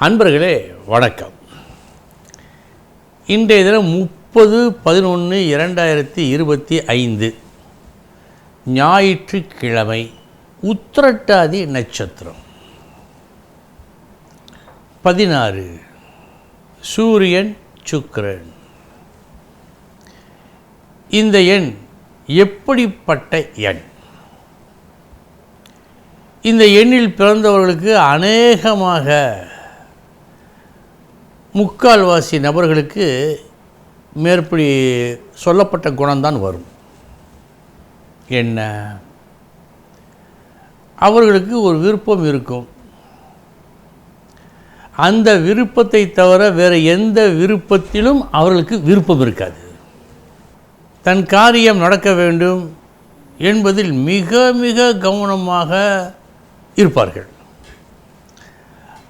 அன்பர்களே வணக்கம். இன்றைய தினம் முப்பது பதினொன்று இரண்டாயிரத்தி இருபத்தி ஐந்து. ஞாயிற்றுக்கிழமை உத்திரட்டாதி நட்சத்திரம். பதினாறு சூரியன் சுக்கிரன். இந்த எண் எப்படிப்பட்ட எண்? இந்த எண்ணில் பிறந்தவர்களுக்கு அநேகமாக முக்கால்வாசி நபர்களுக்கு மேற்படி சொல்லப்பட்ட குணம்தான் வரும். என்ன? அவர்களுக்கு ஒரு விருப்பம் இருக்கும். அந்த விருப்பத்தை தவிர வேறு எந்த விருப்பத்திலும் அவர்களுக்கு விருப்பம் இருக்காது. தன் காரியம் நடக்க வேண்டும் என்பதில் மிக மிக கவனமாக இருப்பார்கள்.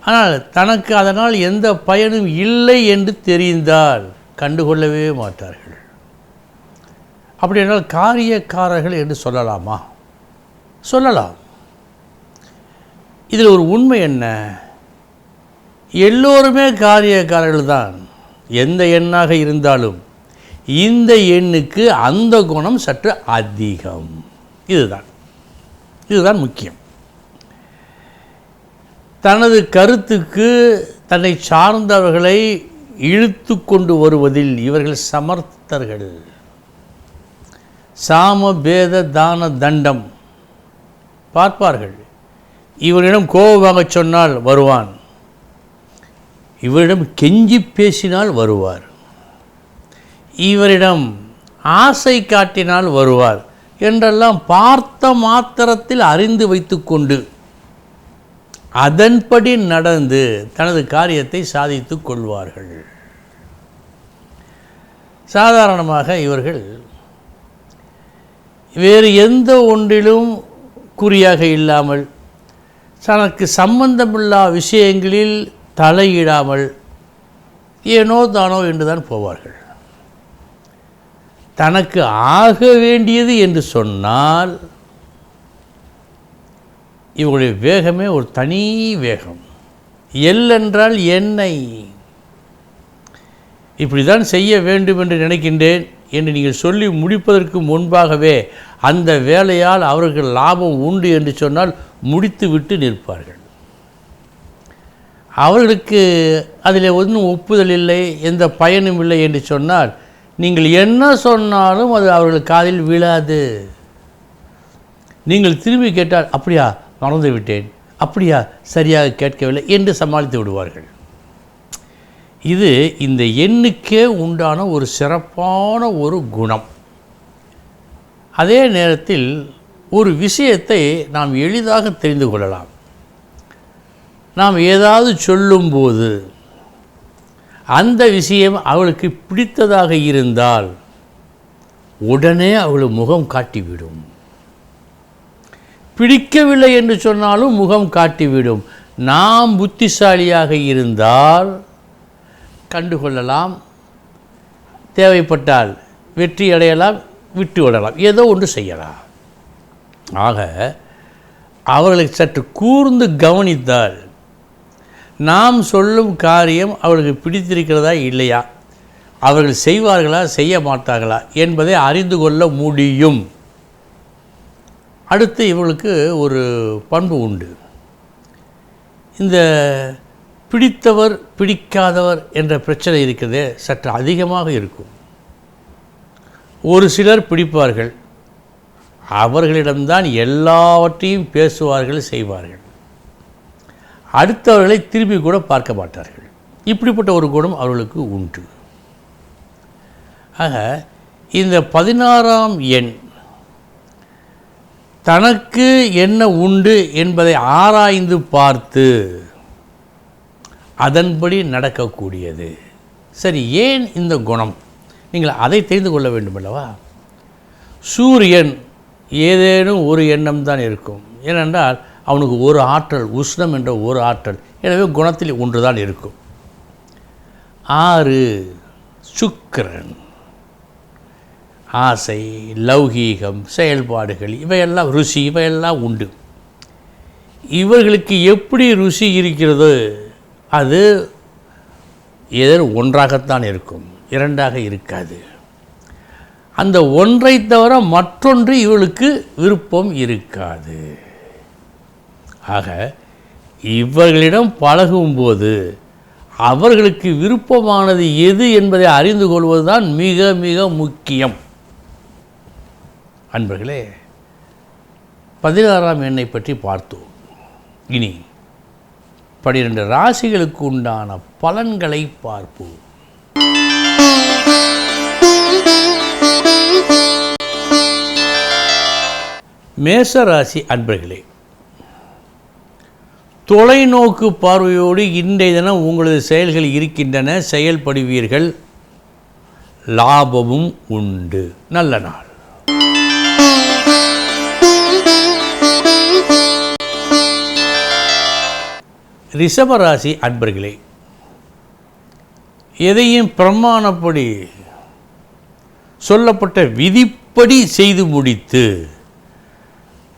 ஆனால் தனக்கு அதனால் எந்த பயனும் இல்லை என்று தெரிந்தால் கண்டுகொள்ளவே மாட்டார்கள். அப்படி என்றால் காரியக்காரர்கள் என்று சொல்லலாமா? சொல்லலாம். இதில் ஒரு உண்மை என்ன? எல்லோருமே காரியக்காரர்கள் தான் எந்த எண்ணாக இருந்தாலும் இந்த எண்ணுக்கு அந்த குணம் சற்று அதிகம். இதுதான். இதுதான் முக்கியம். தனது கருத்துக்கு தன்னை சார்ந்தவர்களை இழுத்து கொண்டு வருவதில் இவர்கள் சமர்த்தர்கள். சாம பேத தான தண்டம். பார்ப்பார்கள். இவரிடம் கோபமாக சொன்னால் வருவான். இவரிடம் கெஞ்சி பேசினால் வருவார். இவரிடம் ஆசை காட்டினால் வருவார் என்றெல்லாம் பார்த்த மாத்திரத்தில் அறிந்து வைத்துக்கொண்டு அதன்படி நடந்து தனது காரியத்தை சாதித்து கொள்வார்கள். சாதாரணமாக இவர்கள் வேறு எந்த ஒன்றிலும் குறியாக இல்லாமல் தனக்கு சம்பந்தமில்லா விஷயங்களில் தலையிடாமல் ஏனோ தானோ என்றுதான் போவார்கள். தனக்கு ஆக வேண்டியது என்று சொன்னால் இவங்களுடைய வேகமே ஒரு தனி வேகம். எல் என்றால் என்னை. இப்படி தான் செய்ய வேண்டும் என்று நினைக்கின்றேன் என்று நீங்கள் சொல்லி முடிப்பதற்கு முன்பாகவே அந்த வேலையால் அவர்கள் லாபம் உண்டு என்று சொன்னால் முடித்து விட்டு நிற்பார்கள். அவர்களுக்கு அதில் ஒன்றும் ஒப்புதல் இல்லை எந்த பயனும் இல்லை என்று சொன்னால் நீங்கள் என்ன சொன்னாலும் அது அவர்கள் காதில் விழாது. நீங்கள் திரும்பி கேட்டால் அப்படியா? மறந்து விட்டேன். அப்படியா? சரியாக கேட்கவில்லை என்று சமாளித்து விடுவார்கள். இது இந்த எண்ணுக்கே உண்டான ஒரு சிறப்பான ஒரு குணம். அதே நேரத்தில் ஒரு விஷயத்தை நாம் எளிதாக தெரிந்து கொள்ளலாம். நாம் ஏதாவது சொல்லும்போது அந்த விஷயம் அவளுக்கு பிடித்ததாக இருந்தால் உடனே அவள் முகம் காட்டிவிடும். பிடிக்கவில்லை என்று சொன்னாலும் முகம் காட்டிவிடும். நாம் புத்திசாலியாக இருந்தால் கண்டுகொள்ளலாம் தேவைப்பட்டால் வெற்றி அடையலாம் விட்டு விடலாம். ஏதோ ஒன்று செய்யலாம். ஆக அவர்களை சற்று கூர்ந்து கவனித்தால் நாம் சொல்லும் காரியம் அவர்களுக்கு பிடித்திருக்கிறதா இல்லையா? அவர்கள் செய்வார்களா செய்ய மாட்டார்களா என்பதை அறிந்து கொள்ள முடியும். அடுத்து இவளுக்கு ஒரு பண்பு உண்டு. இந்த பிடித்தவர் பிடிக்காதவர் என்ற பிரச்சனை இருக்கிறதே சற்று அதிகமாக இருக்கும். ஒரு சிலர் பிடிப்பார்கள். அவர்களிடம்தான் எல்லாவற்றையும் பேசுவார்கள் செய்வார்கள். அடுத்தவர்களை திரும்பி கூட பார்க்க மாட்டார்கள். இப்படிப்பட்ட ஒரு குணம் அவர்களுக்கு உண்டு. ஆக இந்த பதினாறாம் எண் தனக்கு என்ன உண்டு என்பதை ஆராய்ந்து பார்த்து அதன்படி நடக்கக்கூடியது. சரி ஏன் இந்த குணம்? நீங்கள் அதை தெரிந்து கொள்ள வேண்டும் அல்லவா சூரியன் ஏதேனும் ஒரு எண்ணம் தான் இருக்கும். ஏனென்றால் அவனுக்கு ஒரு ஆற்றல் உஷ்ணம் என்ற ஒரு ஆற்றல். எனவே குணத்தில் ஒன்று தான் இருக்கும். ஆறு சுக்கரன். ஆசை லௌகீகம் செயல்பாடுகள் இவையெல்லாம் ருசி இவையெல்லாம் உண்டு. இவர்களுக்கு எப்படி ருசி இருக்கிறது? அது ஏதோ ஒன்றாகத்தான் இருக்கும் இரண்டாக இருக்காது. அந்த ஒன்றை தவிர மற்றொன்று இவளுக்கு விருப்பம் இருக்காது. ஆக இவர்களிடம் பழகும்போது அவர்களுக்கு விருப்பமானது எது என்பதை அறிந்து கொள்வதுதான் மிக மிக முக்கியம். அன்பர்களே பதினாறாம் எண்ணை பற்றி பார்த்தோம். இனி பனிரெண்டு ராசிகளுக்கு உண்டான பலன்களை பார்ப்போம். மேச ராசி அன்பர்களே தொலைநோக்கு பார்வையோடு இன்றைய தினம் உங்களது செயல்கள் இருக்கின்றன செயல்படுவீர்கள். லாபமும் உண்டு. நல்ல நாள். ரிஷபராசி அன்பர்களே எதையும் பிரமாணப்படி சொல்லப்பட்ட விதிப்படி செய்து முடித்து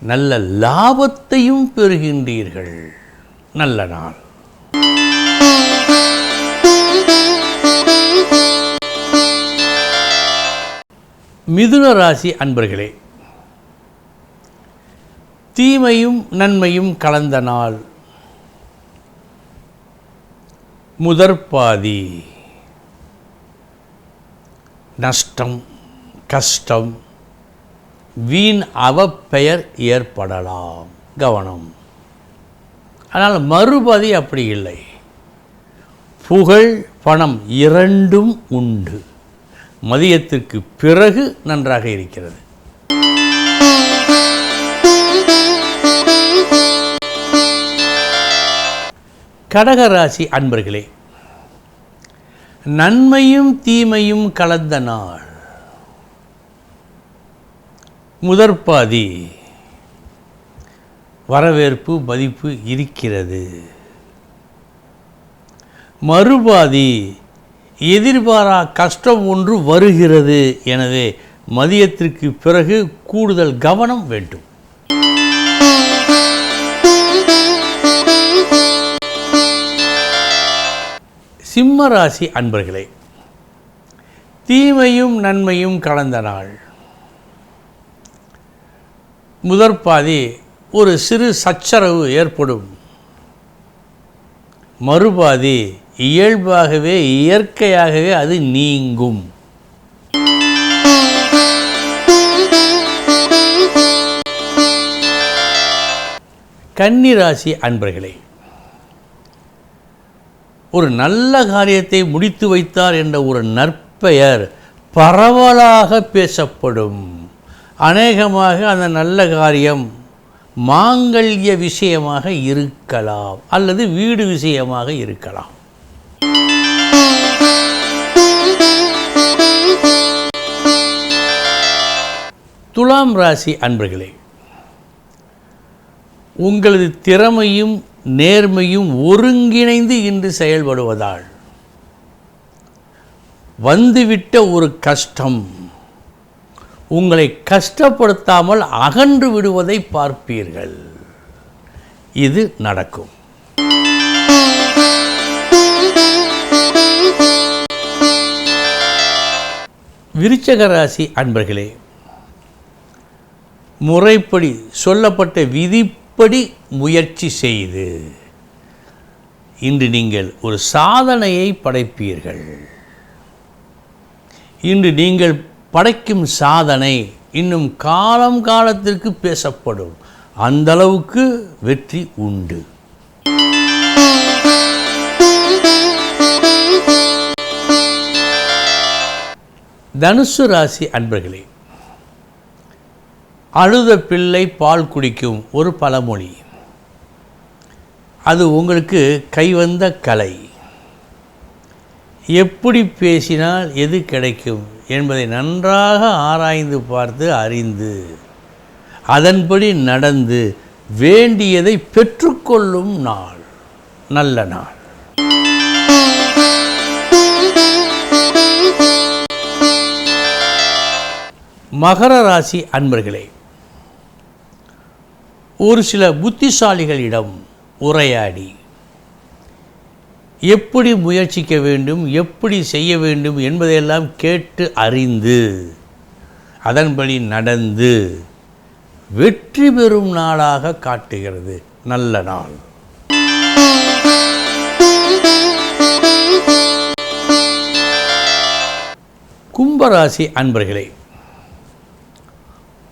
நல்ல லாபத்தையும் பெறுகின்றீர்கள். நல்ல நாள். மிதுன ராசி அன்பர்களே தீமையும் நன்மையும் கலந்த நாள். முதற்பாதி. நஷ்டம் கஷ்டம் வீண் அவப்பெயர் ஏற்படலாம். கவனம். ஆனால் மறுபதி அப்படி இல்லை. புகழ் பணம் இரண்டும் உண்டு. மதியத்திற்கு பிறகு நன்றாக இருக்கிறது. கடகராசி அன்பர்களே நன்மையும் தீமையும் கலந்த நாள். முதற்பாதி வரவேற்பு மதிப்பு இருக்கிறது. மறுபாதி எதிர்பாரா கஷ்டம் ஒன்று வருகிறது. எனவே மதியத்திற்கு பிறகு கூடுதல் கவனம் வேண்டும். சிம்ம ராசி அன்பர்களே தீமையும் நன்மையும் கலந்த நாள். முதற்பாதி ஒரு சிறு சச்சரவு ஏற்படும். மறுபாதி இயல்பாகவே இயற்கையாகவே அது நீங்கும். கன்னிராசி அன்பர்களே ஒரு நல்ல காரியத்தை முடித்து வைத்தார் என்ற ஒரு நற்பெயர் பரவலாக பேசப்படும். அநேகமாக அந்த நல்ல காரியம் மாங்கல்ய விஷயமாக இருக்கலாம் அல்லது வீடு விஷயமாக இருக்கலாம். துலாம் ராசி அன்பர்களே உங்களது திறமையும் நேர்மையும் ஒருங்கிணைந்து இன்று செயல்படுவதால் வந்துவிட்ட ஒரு கஷ்டம். உங்களை கஷ்டப்படுத்தாமல் அகன்று விடுவதை பார்ப்பீர்கள். இது நடக்கும். விருச்சக ராசி அன்பர்களே முறைப்படி சொல்லப்பட்ட விதி விதிப்படி முயற்சி செய்து இன்று நீங்கள் ஒரு சாதனையை படைப்பீர்கள்? இன்று நீங்கள் படைக்கும் சாதனை இன்னும் காலம் காலத்திற்கு பேசப்படும். அந்த அளவுக்கு வெற்றி உண்டு. தனுசு ராசி அன்பர்களே அழுத பிள்ளை பால் குடிக்கும் ஒரு பழமொழி. அது உங்களுக்கு கைவந்த கலை. எப்படி பேசினால் எது கிடைக்கும் என்பதை நன்றாக ஆராய்ந்து பார்த்து அறிந்து அதன்படி நடந்து வேண்டியதை பெற்றுக்கொள்ளும் நாள் நல்ல நாள். மகர ராசி அன்பர்களே ஒரு சில புத்திசாலிகளிடம் உரையாடி எப்படி முயற்சிக்க வேண்டும் எப்படி செய்ய வேண்டும் என்பதையெல்லாம் கேட்டு அறிந்து அதன்படி நடந்து வெற்றி பெறும் நாளாக காட்டுகிறது. நல்ல நாள். கும்பராசி அன்பர்களே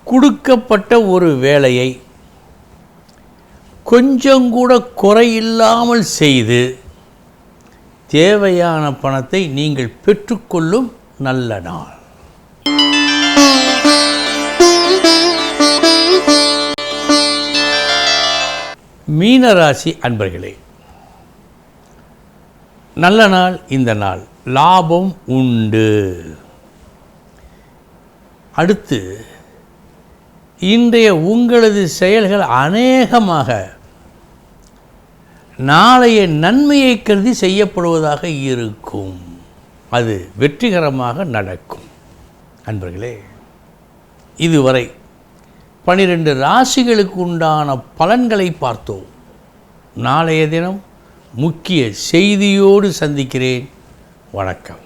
கொடுக்கப்பட்ட ஒரு வேலையை கொஞ்சம் கூட குறையில்லாமல் செய்து தேவையான பணத்தை நீங்கள் பெற்றுக்கொள்ளும் நல்ல நாள். மீனராசி அன்பர்களே நல்ல நாள் இந்த நாள். லாபம் உண்டு. அடுத்து இன்றைய உங்களது செயல்கள் அநேகமாக நாளைய நன்மையை கருதி செய்யப்படுவதாக இருக்கும். அது வெற்றிகரமாக நடக்கும். அன்பர்களே இதுவரை பனிரெண்டு ராசிகளுக்கு உண்டான பலன்களை பார்த்தோம். நாளைய தினம் முக்கிய செய்தியோடு சந்திக்கிறேன். வணக்கம்.